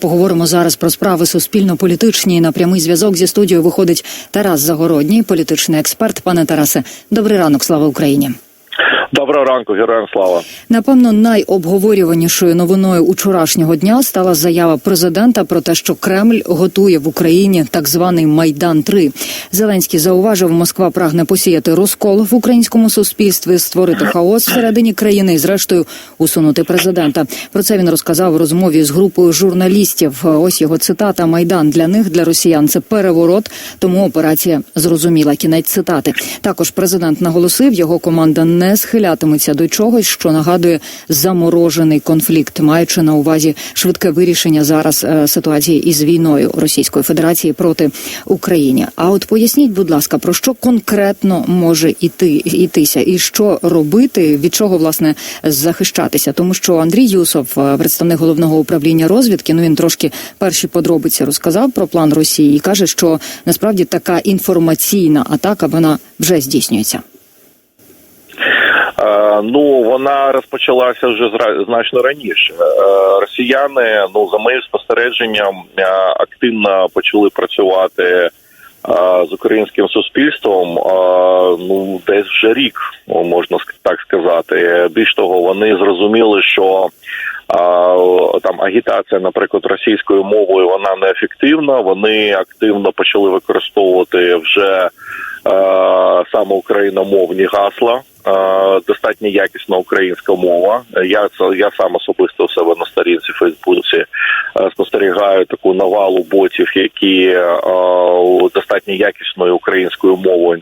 Поговоримо зараз про справи суспільно-політичні. На прямий зв'язок зі студією виходить Тарас Загородній, політичний експерт. Пане Тарасе, добрий ранок, слава Україні. Доброго ранку, героям слава. Напевно, найобговорюванішою новиною учорашнього дня стала заява президента про те, що Кремль готує в Україні так званий майдан 3 Зеленський зауважив, Москва прагне посіяти розкол в українському суспільстві, створити хаос всередині країни і, зрештою, усунути президента. Про це він розказав у розмові з групою журналістів. Ось його цитата: Майдан для них, для росіян, це переворот. Тому операція зрозуміла. Кінець цитати. Також президент наголосив, його команда не схилятиметься до чогось, що нагадує заморожений конфлікт, маючи на увазі швидке вирішення зараз е, ситуації із війною Російської Федерації проти України. А от поясніть, будь ласка, про що конкретно може іти ітися, і що робити, від чого власне захищатися, тому що Андрій Юсов, е, представник головного управління розвідки, ну він трошки перші подробиці розказав про план Росії і каже, що насправді така інформаційна атака вона вже здійснюється. Е, ну вона розпочалася вже значно раніше. Е, росіяни, ну за моїм спостереженням, е, активно почали працювати з українським суспільством. ну десь вже рік, можна так сказати. Більш того, вони зрозуміли, що. Там агітація, наприклад, російською мовою вона неефективна. Вони активно почали використовувати вже саме україномовні гасла. Е, достатньо якісна українська мова. Я це я сам особисто у себе на сторінці Фейсбуці е, спостерігаю таку навалу ботів, які е, достатньо якісною українською мовою.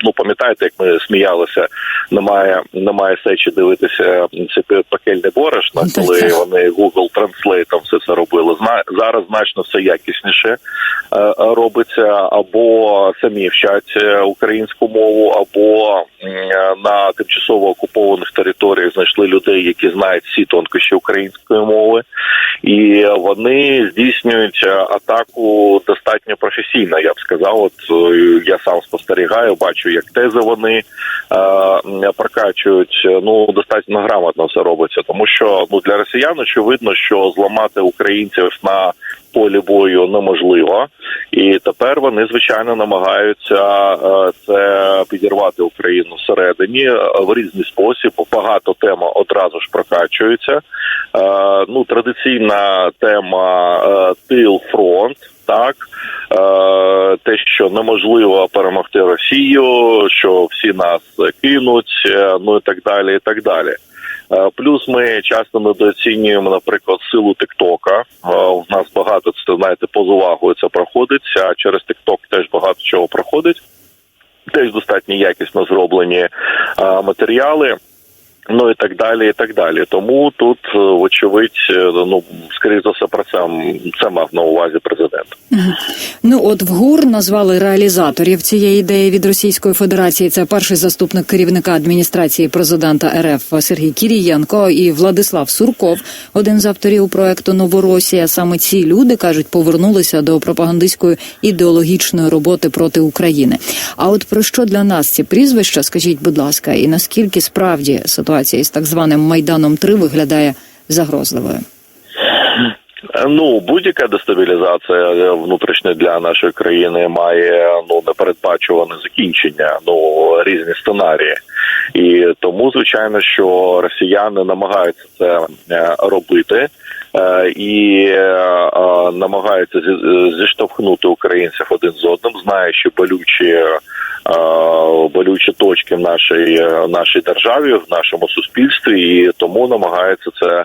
Ну пам'ятаєте, як ми сміялися, немає немає сечі дивитися це пекельне борошно, Ну, коли вони Google Translate все це робили. Зна зараз значно все якісніше е, робиться, або самі вчать е, українську мову, або е, на тимчасово окупованих територіях знайшли людей, які знають всі тонкощі української мови, і вони здійснюють е, атаку достатньо професійно. Я б сказав, от е, я сам спостерігаю, бачу, як тези вони е, прокачують. Ну достатньо грамотно все робиться, тому що ну для росіян очевидно, що зламати українців на полі бою неможливо, і тепер вони звичайно намагаються е, це підірвати Україну всередині е, в різний спосіб. Багато тем одразу ж прокачуються. Е, Ну традиційна тема тил фронт. Так, те, що неможливо перемогти Росію, що всі нас кинуть, ну і так далі, і так далі. Е, Плюс ми часто недооцінюємо, наприклад, силу Тиктока. Е, У нас багато це знаєте, поза увагою це проходить. А через Тикток теж багато чого проходить. Теж достатньо якісно зроблені е, матеріали. Ну і так далі, і так далі. Тому тут, е, вочевидь, е, ну скоріш за все про це це мав на увазі президент. Ну от в ГУР назвали реалізаторів цієї ідеї від Російської Федерації. Це перший заступник керівника адміністрації президента РФ Сергій Кірієнко і Владислав Сурков, один з авторів проекту Новоросія. Саме ці люди кажуть, повернулися до пропагандистської ідеологічної роботи проти України. А от про що для нас ці прізвища? Скажіть, будь ласка, і наскільки справді ситуація із так званим майданом 3 виглядає загрозливою? Ну будь-яка дестабілізація е, внутрішня для нашої країни має ну непередбачуване закінчення. Ну різні сценарії, і тому звичайно, що росіяни намагаються це е, робити. е, І е, е, намагаються зі- зіштовхнути українців один з одним, знаючи болючі е, болючі точки в нашій е, нашій державі, в нашому суспільстві, і тому намагаються це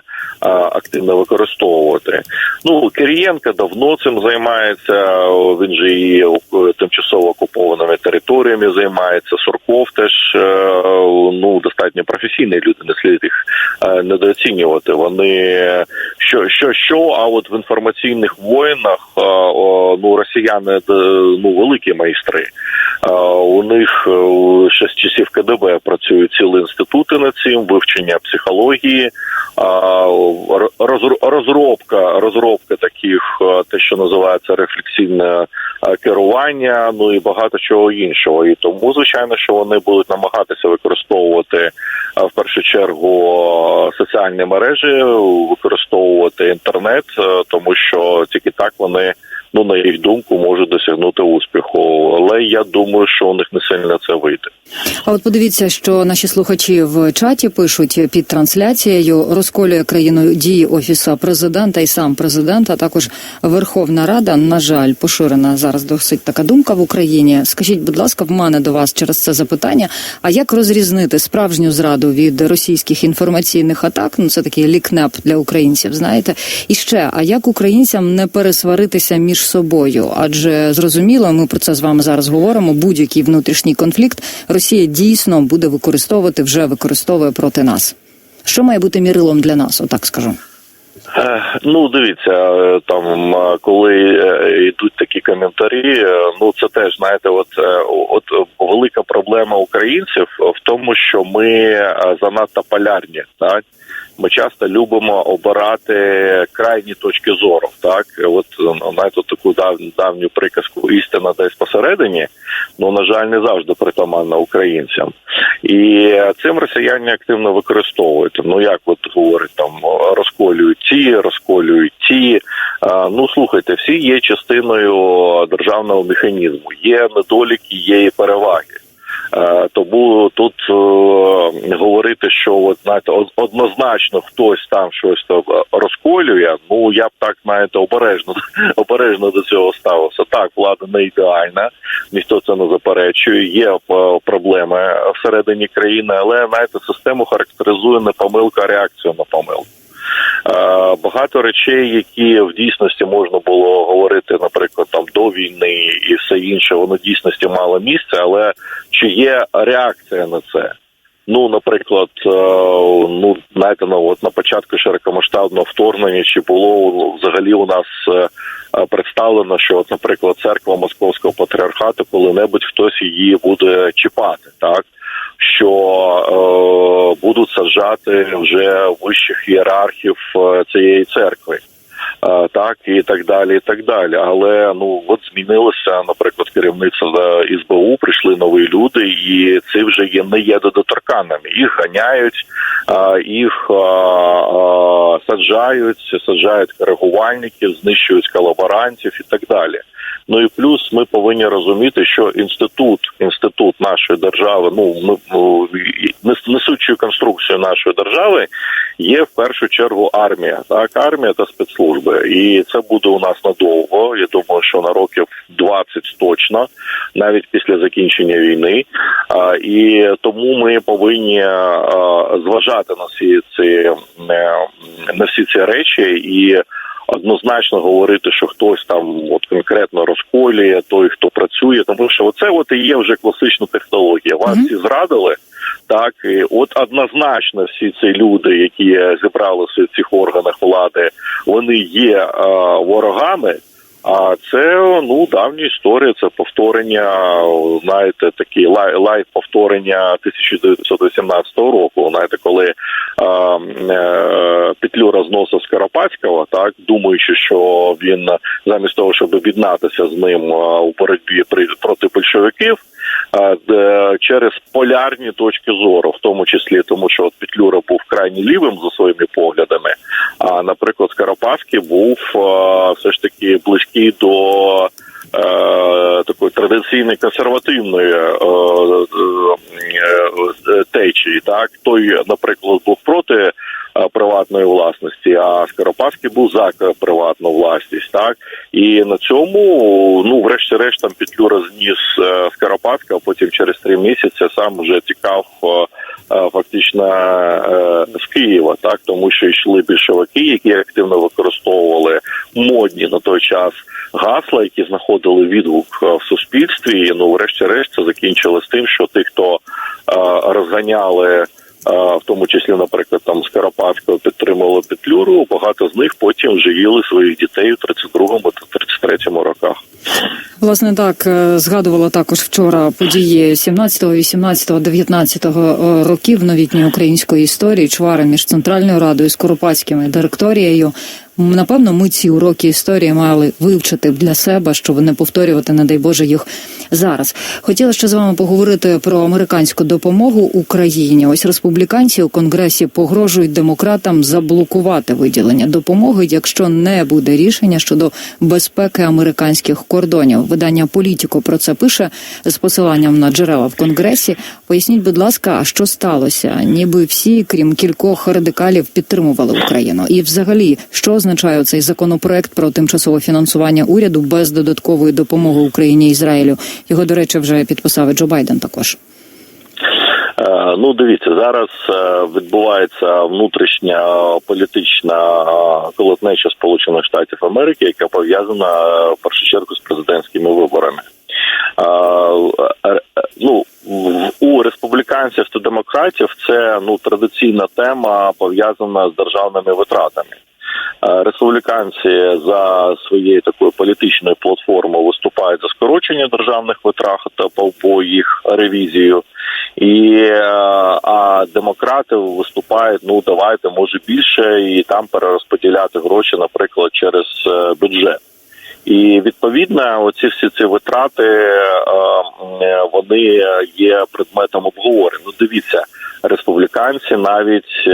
активно використовувати. Ну Кирієнко давно цим займається. Він же і е, тимчасово окупованими територіями займається. Сурков теж е, ну достатньо професійні люди, не слід їх недооцінювати. Вони що, що, що, а от в інформаційних воїнах ну росіяни ну великі майстри. У них ще з часів КДБ працюють цілі інститути над цим, вивчення психології, розробка, розробка таких, е, те, що називається рефлексивне е, керування, ну і багато чого іншого. І тому, звичайно, що вони будуть намагатися використовувати е, в першу чергу соціальні мережі, використовувати інтернет, тому що тільки так вони. Ну, на їх думку, можуть досягнути успіху, але я думаю, що у них не сильно це вийде. А от подивіться, що наші слухачі в чаті пишуть під трансляцією розколює країну дії офісу президента і сам президент, а також Верховна Рада. На жаль, поширена зараз досить така думка в Україні. Скажіть, будь ласка, в мене до вас через це запитання. А як розрізнити справжню зраду від російських інформаційних атак? Ну це такий лікнеп для українців. Знаєте, і ще а як українцям не пересваритися між собою? Адже зрозуміло, ми про це з вами зараз говоримо. Будь-який внутрішній конфлікт Росія дійсно буде використовувати, вже використовує проти нас. Що має бути мірилом для нас? Отак скажу. Е, Ну, дивіться, е, там коли е, йдуть такі коментарі, ну це теж знаєте, от от велика проблема українців в тому, що ми занадто полярні, так. Ми часто любимо обирати крайні точки зору. Так, от е, знаєте, таку дав, давню приказку істина десь посередині. Ну на жаль, не завжди притаманна українцям, і цим росіяни активно використовують. Ну як от говорить там розколюють ті, розколюють ті. Ну слухайте, всі є частиною державного механізму. Є недоліки, є і переваги. Е, Тому тут е, говорити, що от знаєте, однозначно хтось там щось там е, розколює. Ну я б так знаєте, обережно обережно до цього ставився. Так, влада не ідеальна, ніхто це не заперечує. Є проблеми всередині країни, але знаєте, систему характеризує не помилка, а реакція на помилку. Е, Багато речей, які в дійсності можна було говорити, наприклад, там до війни і все інше, воно в дійсності мало місце, але чи є реакція на це? Ну, наприклад, е, ну знаєте, ну от на початку широкомасштабного вторгнення чи було взагалі у нас е, представлено, що, от, наприклад, церква Московського патріархату коли-небудь хтось її буде чіпати, так що е, будуть саджати вже вищих ієрархів е, цієї церкви. Е, Так і так далі, і так далі. Але ну от змінилося, наприклад, керівництво СБУ, прийшли нові люди, і це вже є не є недоторканними. Їх ганяють, е, їх саджають, саджають коригувальників, знищують колаборантів і так далі. Ну і плюс ми повинні розуміти, що інститут, інститут нашої держави, ну ми ну, несучою конструкцією нашої держави є в першу чергу армія. Так, армія та спецслужби, і це буде у нас надовго. Я думаю, що на років 20 точно, навіть після закінчення війни. А, і тому ми повинні зважати на всі ці е, на всі ці речі і однозначно говорити, що хтось там от конкретно розколює той, хто працює, тому що оце от і є вже класична технологія. Вас всі зрадили. Так, і от однозначно всі ці люди, які зібралися в цих органах влади, вони є е, ворогами. А це ну давня історія. Це повторення, знаєте, такі лай, лайт повторення 1918 року. Знаєте, коли е, е, Петлюра зносив Скоропадського, так думаючи, що він замість того, щоб об'єднатися з ним у боротьбі проти большевиків, через полярні точки зору, в тому числі тому, що от Петлюра був крайні лівим за своїми поглядами. А наприклад, Скоропадський був все ж таки близький до е, такої традиційної консервативної е, е, е, течії. Так той, наприклад, був проти е, приватної власності, а Скоропадський був за приватну власність. Так і на цьому, ну, врешті-решт, там Петлюра зніс е, Скоропадська, а потім через три місяці сам вже тікав. Фактично з Києва, так тому що йшли більшовики, які активно використовували модні на той час гасла, які знаходили відгук е, в суспільстві. І, ну, врешті-решт, це закінчилось тим, що тих, хто е, розганяли, е, в тому числі, наприклад, там Скоропадського підтримували Петлюру, багато з них потім їли своїх дітей у 32-му та 33-му роках. Власне, так е, згадувала також вчора події 17, 18, 19 років новітньої української історії, чвари між Центральною Радою, Скоропадським і директорією. Напевно, ми ці уроки історії мали вивчити для себе, щоб не повторювати, не дай Боже, їх зараз. Хотіла ще з вами поговорити про американську допомогу Україні. Ось республіканці у конгресі погрожують демократам заблокувати виділення допомоги, якщо не буде рішення щодо безпеки американських кордонів. Видання Політіко про це пише з посиланням на джерела в конгресі. Поясніть, будь ласка, що сталося? Ніби всі, крім кількох радикалів, підтримували Україну. І, взагалі, що означає цей законопроект про тимчасове фінансування уряду без додаткової допомоги Україні і Ізраїлю? Його, до речі, вже підписав Джо Байден також. Е, Ну, дивіться, зараз е, відбувається внутрішня політична е, колотнеча Сполучених Штатів Америки, яка пов'язана в першу чергу з президентськими виборами. Ну у республіканців та демократів це ну традиційна тема пов'язана з державними витратами. Республіканці за своєю такою політичною платформою виступають за скорочення державних витрат та по їх ревізію. І е, а демократи виступають, ну давайте може більше, і там перерозподіляти гроші, наприклад, через е, бюджет. І відповідно, оці всі ці витрати е, вони є предметом обговорень. Ну, дивіться, республіканці навіть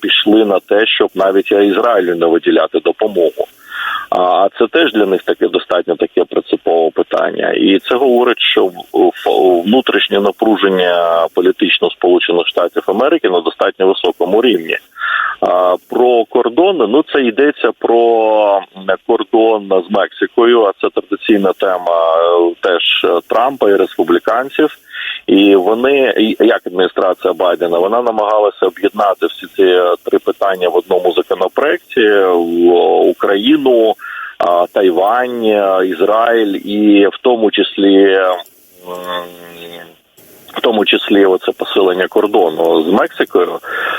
пішли на те, щоб навіть Ізраїлю не виділяти допомогу. А це теж для них таке достатньо таке принципове питання, і це говорить, що внутрішнє напруження політично Сполучених Штатів Америки на достатньо високому рівні. Про кордони, ну це йдеться про кордон з Мексикою, а це традиційна тема е, теж е, Трампа і республіканців. І вони, як адміністрація Байдена, вона намагалася об'єднати всі ці е, три питання в одному законопроекті в Україну, Тайвань, е, Ізраїль, і в тому числі. В тому числі оце посилення кордону з Мексикою,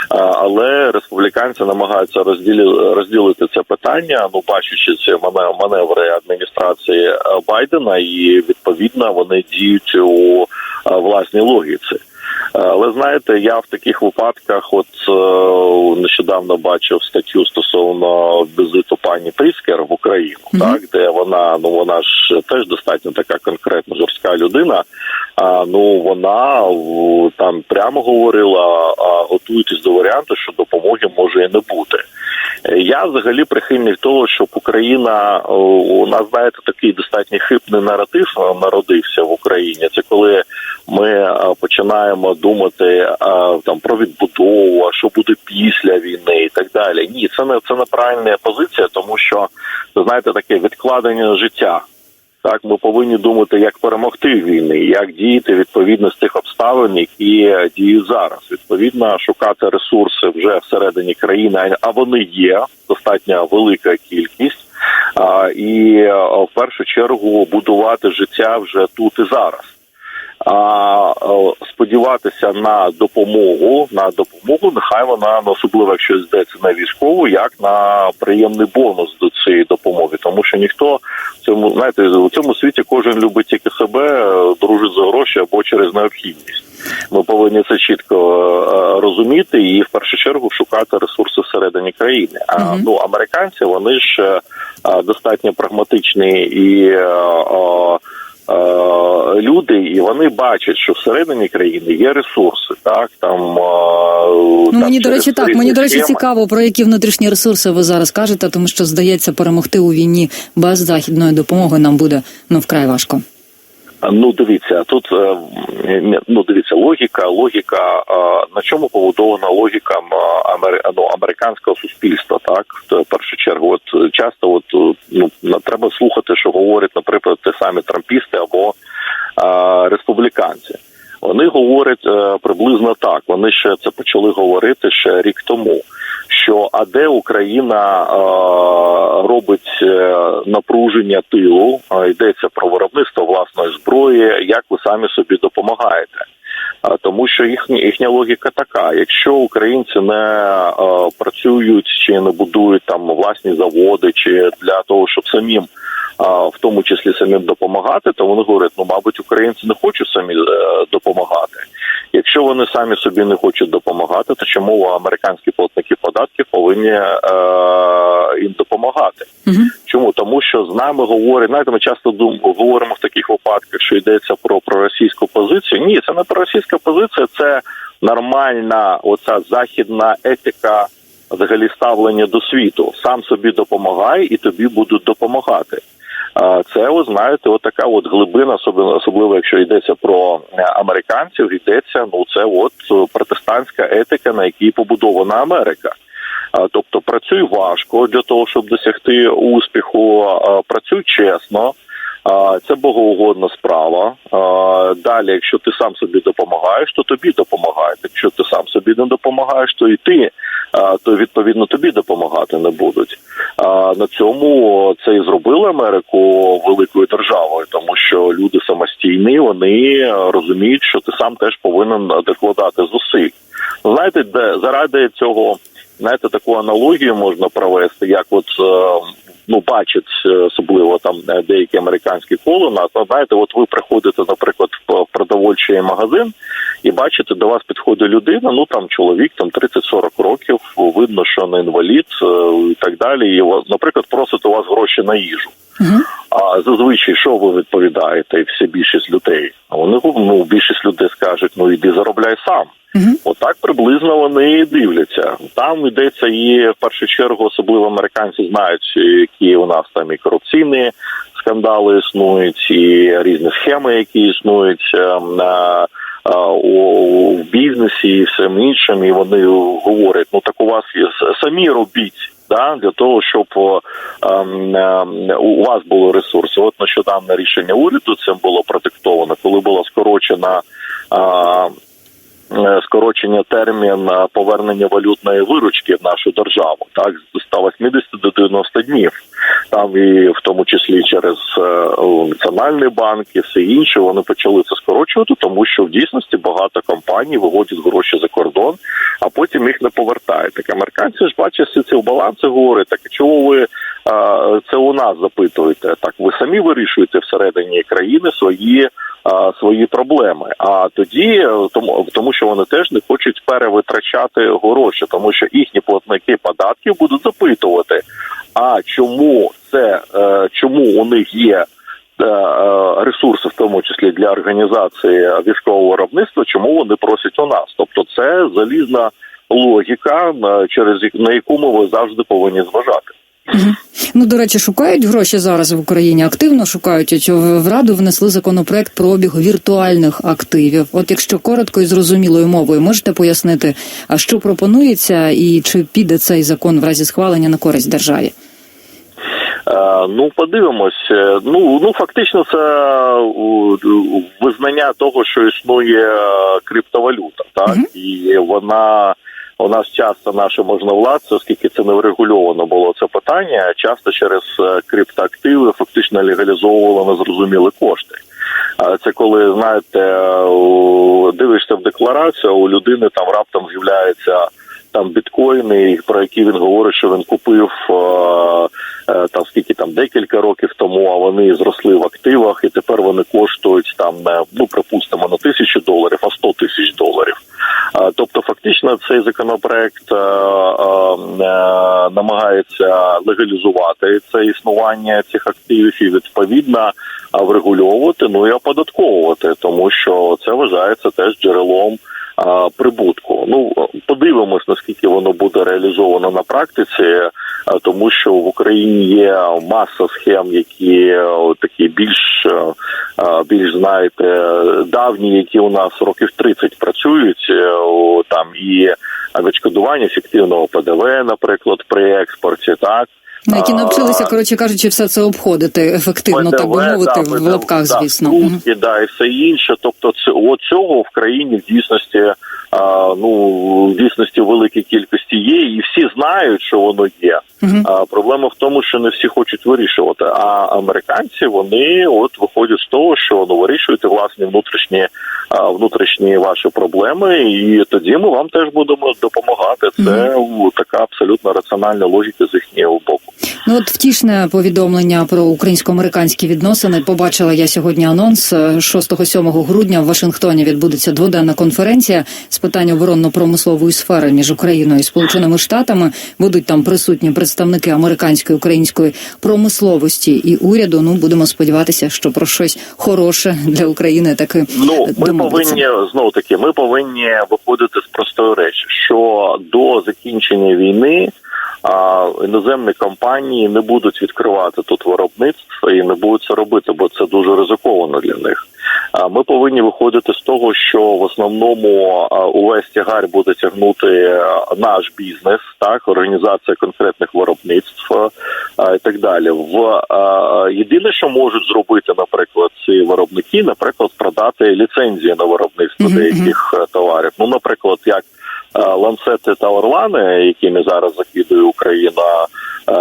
але республіканці намагаються розділити, розділити це питання, ну бачачи ці мане- маневри адміністрації Байдена, і відповідно вони діють у власній логіці. Але знаєте, я в таких випадках, от е, нещодавно бачив статтю стосовно візиту пані Пріскер в Україну, Мгм. так де вона ну вона ж теж достатньо така конкретна жорстка людина. А ну вона там прямо говорила: а, готуйтесь до варіанту, що допомоги може і не бути. Я взагалі прихильник того, щоб Україна у нас знаєте такий достатньо хибний наратив е, народився в Україні. Це коли ми е, починаємо думати е, там про відбудову, а що буде після війни і так далі. Ні, це не це неправильна позиція, тому що знаєте таке відкладення життя. Так, ми повинні думати, як перемогти війни, як діяти відповідно з тих обставин, які е, діють зараз. Відповідно, шукати ресурси вже всередині країни, а вони є достатньо велика кількість. А, і в першу чергу будувати життя вже тут і зараз. А е, сподіватися на допомогу на допомогу, нехай вона ну, особливо, якщо йдеться на військову, як на приємний бонус до цієї допомоги, тому що ніхто в цьому знаєте у цьому світі кожен любить тільки себе, е, дружить за гроші або через необхідність. Ми повинні це чітко е, розуміти і в першу чергу шукати ресурси всередині країни. А Мгм. ну американці вони ж достатньо прагматичні і. Е, Люди, і вони бачать, що всередині країни є ресурси, так там е, Ну там мені до речі, так мені до речі цікаво, про які внутрішні ресурси ви зараз кажете, тому що здається, перемогти у війні без західної допомоги нам буде ну вкрай важко. Ну, дивіться, тут е, ну дивіться, логіка, логіка. е, На чому побудована логіка ну, американського суспільства? Так, в першу чергу, от е, часто, от е, ну треба слухати, що говорять, наприклад, ті самі трампісти або е, республіканці. Вони говорять е, приблизно так. Вони ще це почали говорити ще рік тому. Що а де Україна е, робить е, напруження тилу, е, йдеться про виробництво власної зброї, як ви самі собі допомагаєте? Тому що їхня їхня логіка така: якщо українці не е, працюють чи не будують там власні заводи, чи для того, щоб самим в тому числі самим допомагати, то вони говорять: ну, мабуть, українці не хочуть самі е, допомагати. Якщо вони самі собі не хочуть допомагати, то чому американські платники податків повинні е, їм допомагати? Угу. Чому тому, що з нами говорять, знаєте, ми часто дум, говоримо в таких випадках, що йдеться про проросійську позицію. Ні, це не проросійська позиція, це нормальна оця західна етика взагалі ставлення до світу. Сам собі допомагай, і тобі будуть допомагати. Це ви знаєте, от от глибина, особливо якщо йдеться про е, американців, йдеться ну це от е, протестантська етика, на якій побудована Америка. Тобто працюй важко для того, щоб досягти успіху, працюй чесно. Це богоугодна справа. Далі, якщо ти сам собі допомагаєш, то тобі допомагають. Якщо ти сам собі не допомагаєш, то і ти, то відповідно тобі допомагати не будуть. На цьому це і зробили Америку великою державою, тому що люди самостійні, вони розуміють, що ти сам теж повинен докладати зусиль. Ну, Знаєте, де заради цього знаєте, таку аналогію можна провести, як от е, ну бачать е, особливо там е, деякі американські кола нас. Знаєте, от ви приходите, наприклад, в продовольчий магазин і бачите, до вас підходить людина. Ну там чоловік, там 30-40 років, видно, що не інвалід і так далі. І вас, наприклад, просить у вас гроші на їжу. Угу. А зазвичай що ви відповідаєте? І всі більшість людей. А вони ну більшість людей скажуть: ну іди заробляй сам. Угу. Отак приблизно вони дивляться. Там йдеться і в першу чергу, особливо американці знають, які у нас там і корупційні скандали існують, і різні схеми, які існують на у бізнесі і всім іншим. І вони говорять: ну так у вас є самі робіть. Да, для того, щоб ем, ем, у вас були ресурси. От нещодавне рішення уряду цим було продиктовано, коли була скорочена е, скорочення термін повернення валютної виручки в нашу державу, так з 180 до 90 днів. Там і в тому числі через національний банк і все інше вони почали це скорочувати, тому що в дійсності багато компаній виводять гроші за кордон, а потім їх не повертають. Так американці ж бачать всі ці баланси, говорять, так чого ви це у нас запитуєте? Так ви самі вирішуєте всередині країни свої свої проблеми. А тоді тому, тому що вони теж не хочуть перевитрачати гроші, тому що їхні платники податків будуть запитувати, а чому це чому у них є. Ресурси, в тому числі для організації військового виробництва, чому вони просять у нас? Тобто, це залізна логіка, через на яку ми завжди повинні зважати. Ну, до речі, шукають гроші зараз в Україні. Активно шукають. В раду внесли законопроект про обіг віртуальних активів. От якщо коротко і зрозумілою мовою, можете пояснити, а що пропонується, і чи піде цей закон в разі схвалення на користь державі? Ну, подивимось. Ну ну фактично, це визнання того, що існує криптовалюта, так -huh. і вона у нас часто наше можновладці, оскільки це не врегульовано було це питання, часто через криптоактиви фактично легалізовували незрозумілі кошти. Це коли знаєте, дивишся в декларацію, у людини там раптом з'являється там біткоїни, про які він говорить, що він купив там скільки там декілька років тому, а вони зросли в активах, і тепер вони коштують там ну припустимо на тисячу доларів, а 100 тисяч доларів. Тобто, фактично, цей законопроект намагається легалізувати це існування цих активів і відповідно врегульовувати, ну і оподатковувати, тому що це вважається теж джерелом. Прибутку, ну подивимось, наскільки воно буде реалізовано на практиці, тому що в Україні є маса схем, які такі більш більш знаєте давні, які у нас років 30 працюють там і відшкодування фіктивного ПДВ, наприклад, при експорті, так. Ну, які навчилися, коротше кажучи, все це обходити ефективно, ПДВ, так би мовити, да, в лапках, да, звісно. Трубки, да, і все інше. Тобто, цього в країні в дійсності ну в дійсності в великій кількості є, і всі знають, що воно є. А проблема в тому, що не всі хочуть вирішувати. А американці вони от виходять з того, що ну вирішуєте власні внутрішні внутрішні ваші проблеми, і тоді ми вам теж будемо допомагати. Це така абсолютно раціональна логіка з їхнього боку. Ну от втішне повідомлення про українсько-американські відносини. Побачила я сьогодні анонс. Е, 6-7 грудня в Вашингтоні відбудеться дводенна конференція з питань оборонно-промислової сфери між Україною і Сполученими Штатами. Будуть там присутні представники американської української промисловості і уряду. Ну будемо сподіватися, що про щось хороше для України таки Ну, ми повинні знову таки, ми повинні виходити з простої речі, що до закінчення війни а, іноземні компанії не будуть відкривати тут виробництво і не будуть це робити, бо це дуже ризиковано для них. Ми повинні виходити з того, що в основному увесь тягар буде тягнути наш бізнес, так організація конкретних виробництв і так далі. В єдине, що можуть зробити, наприклад, ці виробники, наприклад, продати ліцензії на виробництво деяких е, товарів. Ну, наприклад, як ланцети та орлани, якими зараз закидує Україна. е,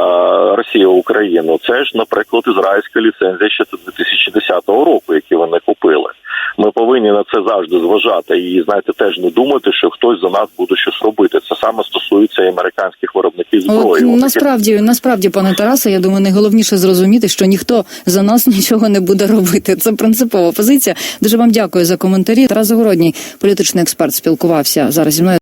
Росія Україну, це ж, наприклад, ізраїльська ліцензія ще 2010 року, які вони купили. Ми повинні на це завжди зважати і знаєте, теж не думати, що хтось за нас буде щось робити. Це саме стосується і американських виробників зброї. Вони насправді, насправді, пане Тарасе, я думаю, найголовніше зрозуміти, що ніхто за нас нічого не буде робити. Це принципова позиція. Дуже вам дякую за коментарі. Тарас Загородній, політичний експерт, спілкувався зараз зі мною.